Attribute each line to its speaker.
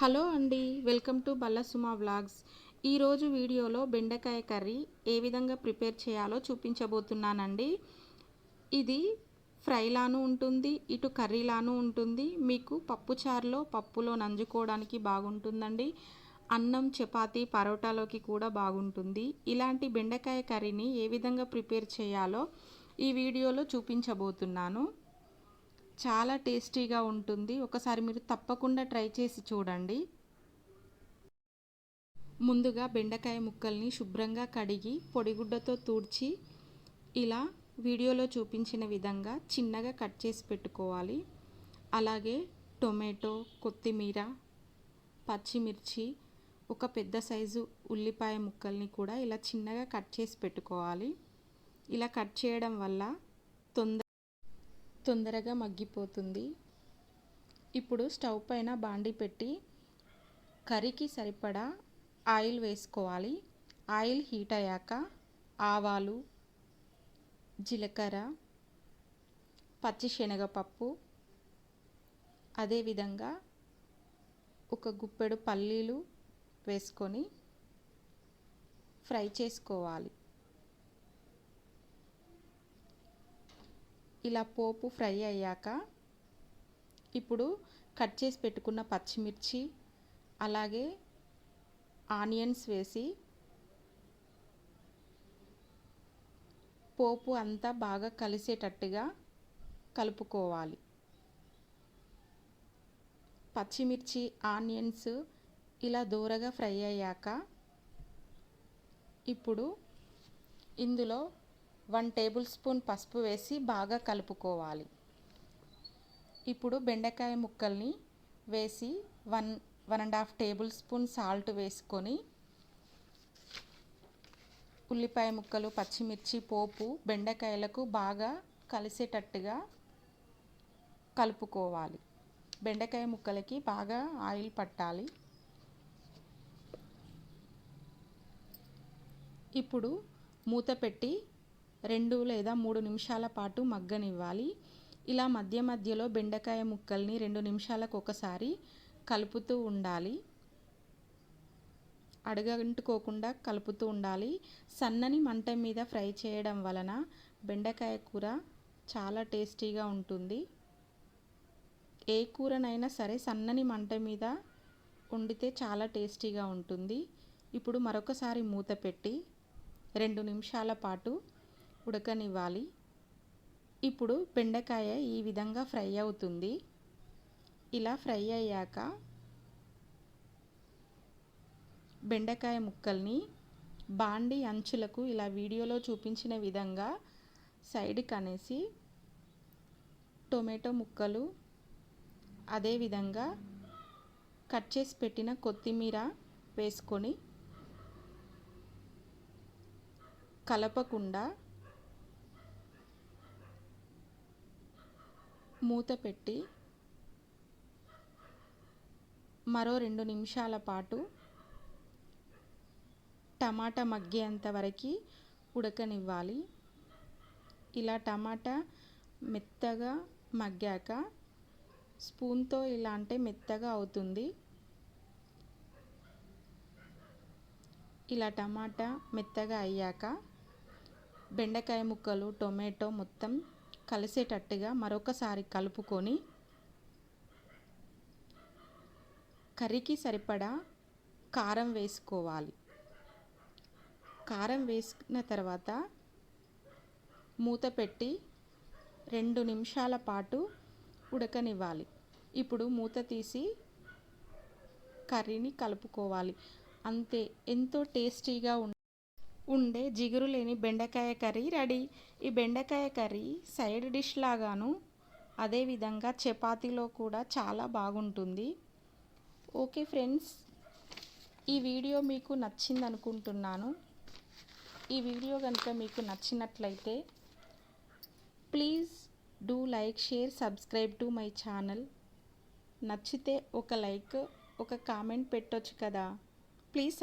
Speaker 1: Hello అండి welcome to బల్లసుమా vlogs. ఈరోజు వీడియోలో బెండకాయ కర్రీ ఏ విధంగా ప్రిపేర్ చేయాలో చూపించబోతున్నానండి. ఇది ఫ్రైలాను ఉంటుంది ఇటు కర్రీలాను ఉంటుంది. మీకు పప్పు చారులో పప్పులో నంజుకోవడానికి బాగుంటుందండి. అన్నం చపాతీ పరోటాలోకి కూడా బాగుంటుంది. ఇలాంటి బెండకాయ కర్రీని ఏ విధంగా ప్రిపేర్ చేయాలో ఈ వీడియోలో చూపించబోతున్నాను. చాలా టేస్టీగా ఉంటుంది. ఒకసారి మీరు తప్పకుండా ట్రై చేసి చూడండి. ముందుగా బెండకాయ ముక్కల్ని శుభ్రంగా కడిగి పొడిగుడ్డతో తూడ్చి ఇలా వీడియోలో చూపించిన విధంగా చిన్నగా కట్ చేసి పెట్టుకోవాలి. అలాగే టొమాటో కొత్తిమీర పచ్చిమిర్చి ఒక పెద్ద సైజు ఉల్లిపాయ ముక్కల్ని కూడా ఇలా చిన్నగా కట్ చేసి పెట్టుకోవాలి. ఇలా కట్ చేయడం వల్ల తొందర తొందరగా మగ్గిపోతుంది. ఇప్పుడు స్టవ్ పైన బాండి పెట్టి కర్రీకి సరిపడా ఆయిల్ వేసుకోవాలి. ఆయిల్ హీట్ అయ్యాక ఆవాలు జీలకర్ర పచ్చిశనగపప్పు అదేవిధంగా ఒక గుప్పెడు పల్లీలు వేసుకొని ఫ్రై చేసుకోవాలి. ఇలా పోపు ఫ్రై అయ్యాక ఇప్పుడు కట్ చేసి పెట్టుకున్న పచ్చిమిర్చి అలాగే ఆనియన్స్ వేసి పోపు అంతా బాగా కలిసేటట్టుగా కలుపుకోవాలి. పచ్చిమిర్చి ఆనియన్స్ ఇలా దూరగా ఫ్రై అయ్యాక ఇప్పుడు ఇందులో వన్ టేబుల్ స్పూన్ పసుపు వేసి బాగా కలుపుకోవాలి. ఇప్పుడు బెండకాయ ముక్కల్ని వేసి one one and half tablespoon salt వేసుకొని ఉల్లిపాయ ముక్కలు పచ్చిమిర్చి పోపు బెండకాయలకు బాగా కలిసేటట్టుగా కలుపుకోవాలి. బెండకాయ ముక్కలకి బాగా ఆయిల్ పట్టాలి. ఇప్పుడు మూత పెట్టి రెండు లేదా మూడు నిమిషాల పాటు మగ్గనివ్వాలి. ఇలా మధ్య మధ్యలో బెండకాయ ముక్కల్ని రెండు నిమిషాలకు ఒకసారి కలుపుతూ ఉండాలి. అడగంటుకోకుండా కలుపుతూ ఉండాలి. సన్నని మంట మీద ఫ్రై చేయడం వలన బెండకాయ కూర చాలా టేస్టీగా ఉంటుంది. ఏ కూరనైనా సరే సన్నని మంట మీద వండితే చాలా టేస్టీగా ఉంటుంది. ఇప్పుడు మరొకసారి మూత పెట్టి రెండు నిమిషాల పాటు ఉడకనివ్వాలి. ఇప్పుడు బెండకాయ ఈ విధంగా ఫ్రై అవుతుంది. ఇలా ఫ్రై అయ్యాక బెండకాయ ముక్కల్ని బాండి అంచులకు ఇలా వీడియోలో చూపించిన విధంగా సైడ్కి అనేసి టొమాటో ముక్కలు అదేవిధంగా కట్ చేసి పెట్టిన కొత్తిమీర వేసుకొని కలపకుండా మూత పెట్టి మరో రెండు నిమిషాల పాటు టమాటా మగ్గేంత వరకు ఉడకనివ్వాలి. ఇలా టమాటా మెత్తగా మగ్గాక స్పూన్తో ఇలా అంటే మెత్తగా అవుతుంది. ఇలా టమాటా మెత్తగా అయ్యాక బెండకాయ ముక్కలు టొమాటో మొత్తం కలిసేటట్టుగా మరొకసారి కలుపుకొని కర్రీకి సరిపడా కారం వేసుకోవాలి. కారం వేసుకున్న తర్వాత మూత పెట్టి రెండు నిమిషాల పాటు ఉడకనివ్వాలి. ఇప్పుడు మూత తీసి కర్రీని కలుపుకోవాలి. అంతే. ఎంతో టేస్టీగా ఉండే జిగురు లేని బెండకాయ కర్రీ రెడీ. ఈ బెండకాయ కర్రీ సైడ్ డిష్ లాగాను అదేవిధంగా చపాతీలో కూడా చాలా బాగుంటుంది. ఓకే ఫ్రెండ్స్ ఈ వీడియో మీకు నచ్చింది అనుకుంటున్నాను. ఈ వీడియో కనుక మీకు నచ్చినట్లయితే please do like share subscribe to my channel. నచ్చితే ఒక లైక్ ఒక కామెంట్ పెట్టొచ్చు కదా. ప్లీజ్